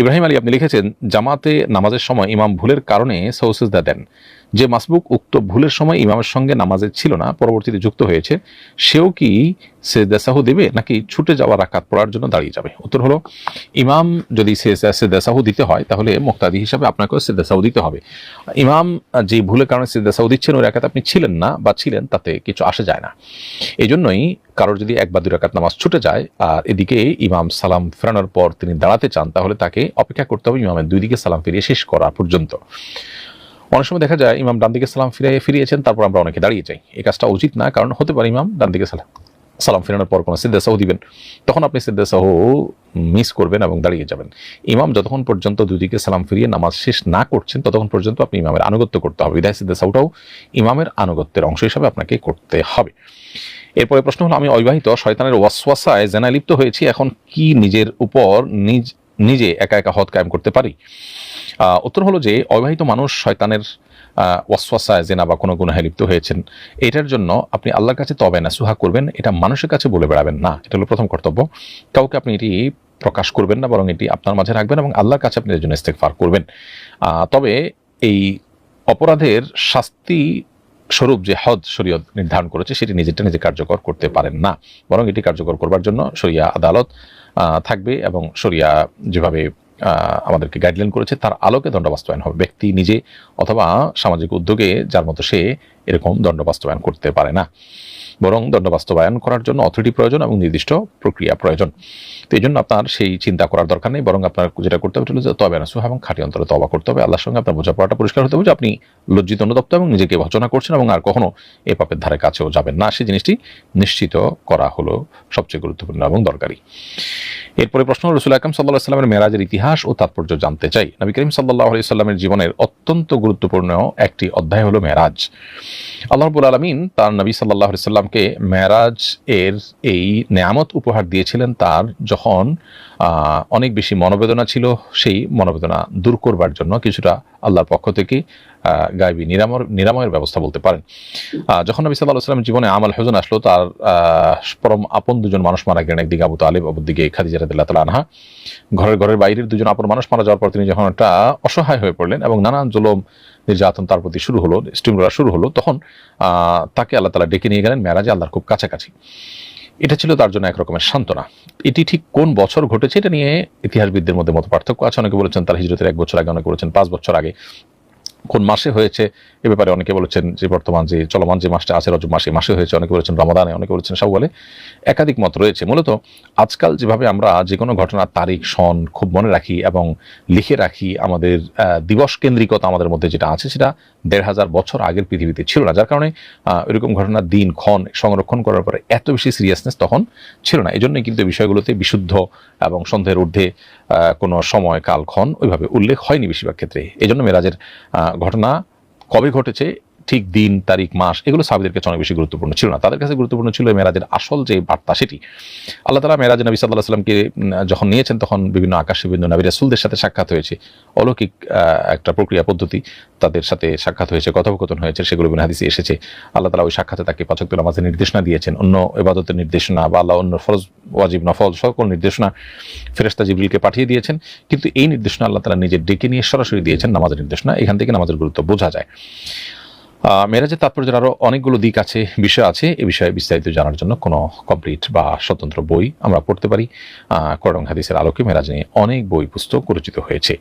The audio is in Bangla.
ইব্রাহিম আলী আপনি লিখেছেন, জামাতে নামাজের সময় ইমাম ভুলের কারণে সৌসিজদা দেন। যে মাসবুক উক্ত ভুলের সময় ইমামের সঙ্গে নামাজে ছিল না, পরবর্তীতে যুক্ত হয়েছে, সেও কি সেদাসাহু দেবে নাকি ছুটে যাওয়া রাকাত পড়ার জন্য দাঁড়িয়ে যাবে? উত্তর হলো, ইমাম যদি সেদাসাহু দিতে হয়, তাহলে মোক্তাদি হিসাবে আপনাকেও সেদাসাহু দিতে হবে। ইমাম যে ভুলের কারণে সেদাসাহু দিচ্ছেন, ওই রাকাত আপনি ছিলেন না বা ছিলেন, তাতে কিছু আসে যায় না। এই জন্যই কারোর যদি এক বা দুই রাকাত নামাজ ছুটে যায় আর এদিকে ইমাম সালাম ফেরানোর পর তিনি দাঁড়াতে চান, তাহলে তাকে অপেক্ষা করতে হবে ইমামের দুই দিকে সালাম ফিরিয়ে শেষ করা পর্যন্ত। অনেক সময় দেখা যায় ইমাম ডান দিকে সালাম ফিরিয়ে ফিরিয়েছেন, তারপর আমরা অনেকে দাঁড়িয়ে যাই। এই কাজটা উচিত না, কারণ হতে পারে ইমাম ডান দিকে সালাম সালাম ফেরানোর পর কোনো সিদ্দাসাহ দিবেন। তখন আপনি সিদ্দাসাহ মিস করবেন এবং দাঁড়িয়ে যাবেন। ইমাম যতক্ষণ পর্যন্ত দুদিকে সালাম ফিরিয়ে নামাজ শেষ না করছেন, ততক্ষণ পর্যন্ত আপনি ইমামের আনুগত্য করতে হবে। বিদায় সিদ্দাসাহটাও ইমামের আনুগত্যের অংশ হিসাবে আপনাকে করতে হবে। এরপরে প্রশ্ন হলো, আমি অবিবাহিত, শয়তানের ওয়াসওয়াসায় জেনা লিপ্ত হয়েছি, এখন কি নিজের উপর নিজ, নিজে একা একা হদ কায়েম করতে পারি? উত্তর হলো যে, অবিবাহিত মানুষ শয়তানের ওয়াসওয়াসায় জেনা বা কোনো গুনাহে লিপ্ত হয়েছেন। এটার জন্য আপনি আল্লাহর কাছে তবে না সুহা করবেন, এটা মানুষের কাছে বলে বেড়াবেন না, এটা হলো প্রথম কর্তব্য। কাউকে আপনি এটি প্রকাশ করবেন না, বরং এটি আপনার মাঝে রাখবেন এবং আল্লাহর কাছে আপনি এর জন্য ইস্তেকফার করবেন। তবে এই অপরাধের শাস্তি স্বরূপ যে হদ শরীয়ত নির্ধারণ করেছে, সেটি নিজেরটা নিজে কার্যকর করতে পারেন না। বরং এটি কার্যকর করবার জন্য শরিয়া আদালত থাকবে এবং শরিয়া যেভাবে আমাদেরকে গাইডলাইন করেছে, তার আলোকে দণ্ড বাস্তবায়ন হবে। ব্যক্তি নিজে অথবা সামাজিক উদ্যোগে, যার মতো সে এরকম দণ্ড বাস্তবায়ন করতে পারে না। বরং দণ্ড বাস্তবায়ন করার জন্য অথরিটি প্রয়োজন এবং নির্দিষ্ট প্রক্রিয়া প্রয়োজন। তো এই জন্য আপনার সেই চিন্তা করার দরকার নেই, বরং আপনার যেটা করতে হবে হলো যে তবে না সুহা এবং খাঁটি অন্তরে তবা করতে হবে। আল্লাহর সঙ্গে আপনার বোঝাপড়াটা পরিষ্কার হতে হবে যে আপনি লজ্জিত অনুতপ্ত এবং নিজেকে ভচনা করছেন এবং আর কখনো এ পাপের ধারে কাছেও যাবেন না। সেই জিনিসটি নিশ্চিত করা হলো সবচেয়ে গুরুত্বপূর্ণ এবং দরকারি। এরপরে প্রশ্ন, রসুল আকরম সাল্লাহ সাল্লামের মেরাজের ইতিহাস ও তাৎপর্য জানতে চাই। নবী করিম সাল্লাহ আলি সাল্লামের জীবনের অত্যন্ত গুরুত্বপূর্ণ একটি অধ্যায় হলো মেরাজ। আল্লাহ রবুল আলমিন তার নবী সাল্লাহ আলি সাল্লামকে মেরাজ এর এই নেয়ামত উপহার দিয়েছিলেন তার যখন অনেক বেশি মনোবেদনা ছিল, সেই মনোবেদনা দূর করবার জন্য কিছুটা আল্লাহর পক্ষ থেকে গায়বী নিরাময় নিরাময়ের ব্যবস্থা বলতে পারেন। যখন নবী সাল্লাহ সাল্লামের জীবনে আমাল হজন আসলো, তার পরম আপন দুজন মানুষ মারা গেলেন, একদিকে আবু তালিব, অপরদিকে খাদিজা রাদিল্লাহ তালা আনহা। ঘরের ঘরের বাইরের দুজন আপন মানুষ মারা যাওয়ার পর তিনি যখন একটা অসহায় হয়ে পড়লেন এবং নানান জুলম, নির্যাতন তার প্রতি শুরু হলো স্টিমরা শুরু হলো, তখন তাকে আল্লাহ তালা ডেকে নিয়ে গেলেন মেরাজে, আল্লাহর খুব কাছাকাছি। এটা ছিল তার জন্য একরকমের সান্ত্বনা। এটি ঠিক কোন বছর ঘটেছে এটা নিয়ে ইতিহাসবিদদের মধ্যে মত পার্থক্য আছে। অনেকে বলেছেন তার হিজরতের এক বছর আগে, অনেকে বলেছেন পাঁচ বছর আগে। কোন মাসে হয়েছে, এ ব্যাপারে অনেকে বলেছেন যে বর্তমান যে চলমান যে মাসটা আছে, রজব মাসে মাসে হয়েছে, অনেকে বলেছেন রমাদানে, অনেকে বলেছেন শাওয়ালে, একাধিক মত রয়েছে। মূলত আজকাল যেভাবে আমরা যে কোনো ঘটনার তারিখ, সন খুব মনে রাখি এবং লিখে রাখি, আমাদের দিবস কেন্দ্রিকতা আমাদের মধ্যে যেটা আছে, সেটা দেড় হাজার বছর আগের পৃথিবীতে ছিল না। যার কারণে এরকম ঘটনার দিন, ক্ষণ সংরক্ষণ করার পরে এত বেশি সিরিয়াসনেস তখন ছিল না। এই জন্যই কিন্তু বিষয়গুলোতে বিশুদ্ধ এবং সন্ধ্যের ঊর্ধ্বে কোনো সময়, কাল, ক্ষণ ওইভাবে উল্লেখ হয়নি বেশিরভাগ ক্ষেত্রে। এই জন্য মেরাজের ঘটনা কবে ঘটেছে ঠিক দিন, তারিখ, মাস, এগুলো সাহাবিদের কাছে অনেক বেশি গুরুত্বপূর্ণ ছিল না। তাদের কাছে গুরুত্বপূর্ণ ছিল মেরাজের আসল যে বার্তা সেটি। আল্লাহ তালা মেরাজ নবী সাল্লাহ সাল্লামকে যখন নিয়েছেন, তখন বিভিন্ন আকাশে বিভিন্ন নবী রাসুলদের সাথে সাক্ষাৎ হয়েছে। অলৌকিক একটা প্রক্রিয়া পদ্ধতি তাদের সাথে সাক্ষাৎ হয়েছে, কথোপকথন হয়েছে, সেগুলো বিভিন্ন হাদিসে এসেছে। আল্লাহ তালা ওই সাক্ষাতে তাকে পাচক নামাজের নির্দেশনা দিয়েছেন। অন্য এবাদতের নির্দেশনা বা আল্লাহ অন্য ফরজ, ওয়াজিব, নফল সকল নির্দেশনা ফেরেস্তা জিবরিলকে পাঠিয়ে দিয়েছেন। কিন্তু এই নির্দেশনা আল্লাহ তালা নিজের ডেকে নিয়ে সরাসরি দিয়েছেন নামাজের নির্দেশনা। এখান থেকে নামাজের গুরুত্ব বোঝা যায়। মেরাজের তাৎপর্যের আরও অনেকগুলো দিক আছে, বিষয় আছে। এ বিষয়ে বিস্তারিত জানার জন্য কোনো কমপ্লিট বা স্বতন্ত্র বই আমরা পড়তে পারি। করং হাদিসের আলোকে মেরাজ নিয়ে অনেক বই পুস্তক রচিত হয়েছে।